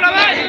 Bala!